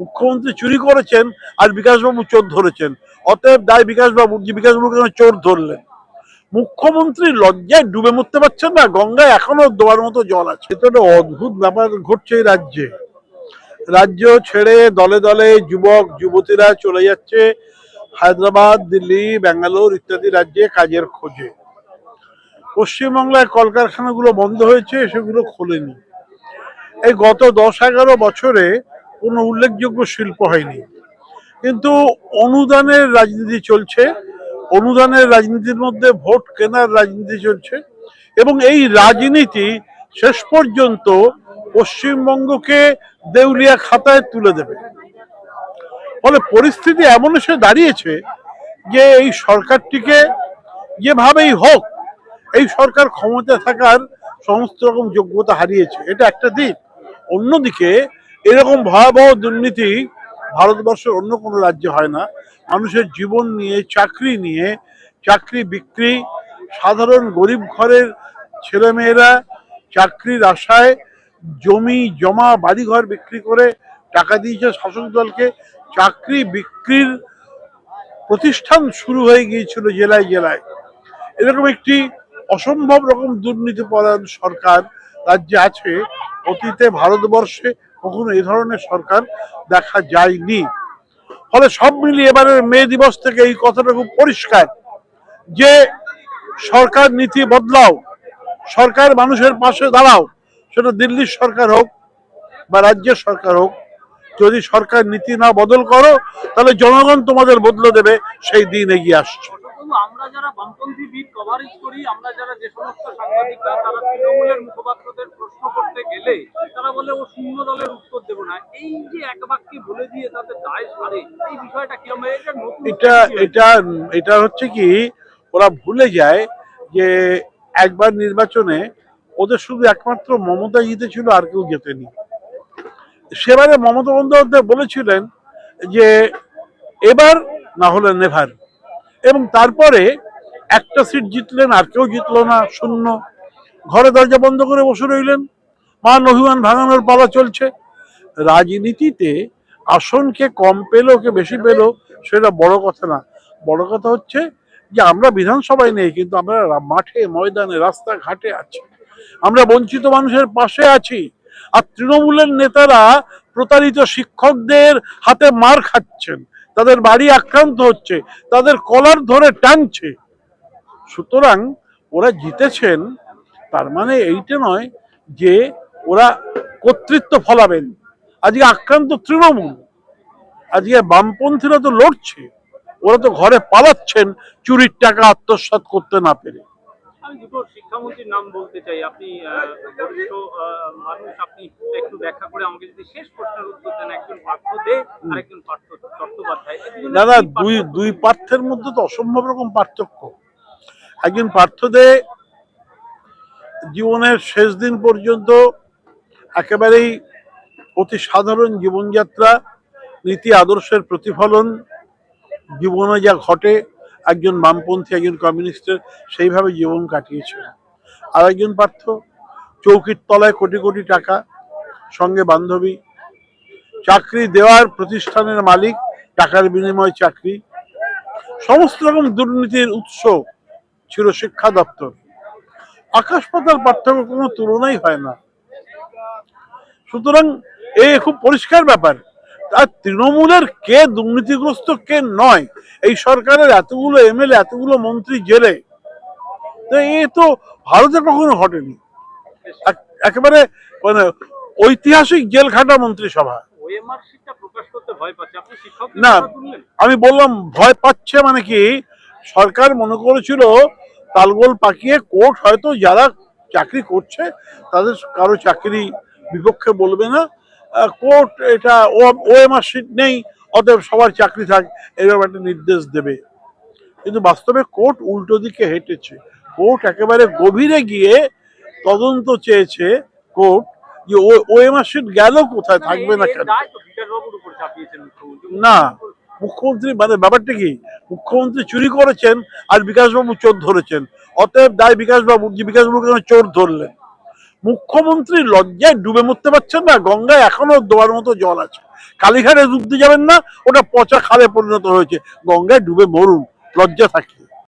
মুখ্যমন্ত্রী চুরি করেছেন আর বিকাশবাবু চোর ধরেছেন। অতএব দায় বিকাশবাবু, যে বিকাশবাবু কেন চোর ধরলেন? মুখ্যমন্ত্রী লজ্জায় ডুবে মরতে পারছেন না, গঙ্গায় এখনও দোয়ার মতো জল আছে। এটা একটা অদ্ভুত ব্যাপার ঘটছে এই রাজ্যে। রাজ্য ছেড়ে দলে দলে যুবক, যুবতীরা চলে যাচ্ছে হায়দ্রাবাদ, দিল্লি, ব্যাঙ্গালোর ইত্যাদি রাজ্যে কাজের খোঁজে। পশ্চিমবাংলায় কলকারখানাগুলো বন্ধ হয়েছে, সেগুলো খোলেনি। এই গত দশ এগারো বছরে কোনো উল্লেখযোগ্য শিল্প হয়নি। কিন্তু অনুদানের রাজনীতি চলছে, অনুদানের রাজনীতির মধ্যে ভোট কেনার রাজনীতি চলছে এবং এই রাজনীতি শেষ পর্যন্ত পশ্চিমবঙ্গকে দেউলিয়া খাতায় তুলে দেবে। ফলে পরিস্থিতি এমন এসে দাঁড়িয়েছে যে এই সরকারটিকে যেভাবেই হোক, এই সরকার ক্ষমতা থাকার সমস্ত রকম যোগ্যতা হারিয়েছে। এটা একটা দিক। অন্যদিকে এরকম ভয়াবহ দুর্নীতি ভারতবর্ষের অন্য কোনো রাজ্যে হয় না। মানুষের জীবন নিয়ে, চাকরি নিয়ে, চাকরি বিক্রি, সাধারণ গরিব ঘরের ছেলেমেয়েরা চাকরির আশায় জমি, জমা, বাড়িঘর বিক্রি করে টাকা দিয়েছে শাসক দলকে। চাকরি বিক্রির প্রতিষ্ঠান শুরু হয়ে গিয়েছিল জেলায় জেলায়। এরকম একটি অসম্ভব রকম দুর্নীতি পরায়ণ সরকার রাজ্যে আছে। অতীতে ভারতবর্ষে কখনো এই ধরনের সরকার দেখা যায়নি। ফলে সব মিলিয়ে এবারের মে দিবস থেকে এই কথাটা খুব পরিষ্কার যে সরকার নীতি বদলাও, সরকার মানুষের পাশে দাঁড়াও, সেটা দিল্লির সরকার হোক বা রাজ্যের সরকার হোক, যদি সরকার নীতি না বদল করো, তাহলে জনগণ তোমাদের বদলে দেবে, সেই দিন এগিয়ে আসছে। আমরা যারা বামপন্থী কভারেজ করি, আমরা যারা যে সমস্ত সাংবাদিকরা, তারা তৃণমূলের মুখপাত্রদের প্রশ্ন করতে গেলে তারা বলে ও শূন্য দলের উত্তর দেবো না এই যে এক বাক্যে বলে দিয়ে তাদের দায় সারে এই বিষয়টা কীরকম এটা এটা এটা হচ্ছে কি ওরা ভুলে যায় যে একবার নির্বাচনে ওদের শুধু একমাত্র মমতা জিতেছিল আর কেউ জেতেনি। সেবারে মমতা বন্দ্যোপাধ্যায় বলেছিলেন যে এবার না হলে নেভার। এবং তারপরে একটা সিট জিতলেন আর কেউ জিতলো না শূন্য। ঘরে দরজা বন্ধ করে বসে রইলেন। মান অভিমান ভাঙানোর পালা চলছে। রাজনীতিতে আসনকে কম পেল কে বেশি পেল সেটা বড় কথা না। বড় কথা হচ্ছে যে আমরা বিধানসভায় নেই, কিন্তু আমরা মাঠে, ময়দানে, রাস্তাঘাটে আছি। আমরা বঞ্চিত মানুষের পাশে আছি। আর তৃণমূলের নেতারা প্রতারিত শিক্ষকদের হাতে মার খাচ্ছেন। তাদের বাড়ি আক্রান্ত হচ্ছে, তাদের কলার ধরে টানছে। সুতরাং ওরা জিতেছেন, তার মানে এইটা নয় যে ওরা কর্তৃত্ব ফলাবেন। আজকে আক্রান্ত তৃণমূল। আজকে বামপন্থীরা তো লড়ছে। ওরা তো ঘরে পালাচ্ছেন চুরির টাকা আত্মসাৎ করতে না পেরে। আমি দুটো শিক্ষামন্ত্রীর নাম বলতে চাই। আপনি আহ, বরিষ্ঠ আহ, মানুষ আপনি একটু ব্যাখ্যা করে আমাকে যদি শেষ প্রশ্নের উত্তর দেন একজন পার্থ দে আর পার্থ চট্টোপাধ্যায়। না না দুই দুই পার্থের মধ্যে তো অসম্ভব রকম পার্থক্য। একজন পার্থদে জীবনের শেষ দিন পর্যন্ত একেবারেই অতি সাধারণ জীবনযাত্রা, নীতি আদর্শের প্রতিফলন, জীবনে যা ঘটে, একজন বামপন্থী, একজন কমিউনিস্টের সেইভাবে জীবন কাটিয়েছেন। আর একজন পার্থ, চৌকির তলায় কোটি কোটি টাকা, সঙ্গে বান্ধবী, চাকরি দেওয়ার প্রতিষ্ঠানের মালিক, টাকার বিনিময়ে চাকরি। সমস্ত রকম দুর্নীতির উৎস ছিল শিক্ষা দপ্তর। আকাশ পাতাল পার্থক্য কোনো তুলনাই হয় না। সুতরাং এ খুব পরিষ্কার ব্যাপার। আর তৃণমূলের কে দুর্নীতিগ্রস্ত কে নয়? এই সরকারের এতগুলো এমএলএ এতগুলো মন্ত্রী জেলে। তো এ তো ভারতে কখনো ঘটেনি। এক- একেবারে মানে ঐতিহাসিক জেল খাটা মন্ত্রিসভা না। আমি বললাম ভয় পাচ্ছে মানে কি? সরকার মনে করেছিল তালগোল পাকিয়ে কোর্ট হয়তো যারা চাকরি করছে তাদের কারও চাকরি বিপক্ষে বলবে না। কোর্ট এটা ও ওএমআর সিট নেই, অতএব সবার চাকরি থাক এরকম একটা নির্দেশ দেবে। কিন্তু বাস্তবে কোর্ট উল্টো দিকে হেঁটেছে। কোর্ট একেবারে গভীরে গিয়ে তদন্ত চেয়েছে কোর্ট যে ও ওএমআর সিট গেল কোথায়, থাকবে না কেন? না, মুখ্যমন্ত্রী মানে ব্যাপারটা কি? মুখ্যমন্ত্রী চুরি করেছেন আর বিকাশবাবু চোর ধরেছেন। অতএব দায় বিকাশবাবু, যে বিকাশবাবু চোর ধরলেন? মুখ্যমন্ত্রী লজ্জায় ডুবে মরতে পারছেন না, গঙ্গায় এখনও দোয়ার মতো জল আছে। কালীঘাটে ডুবতে যাবেন না, ওটা পচা খালে পরিণত হয়েছে। গঙ্গায় ডুবে মরুন, লজ্জা থাকলে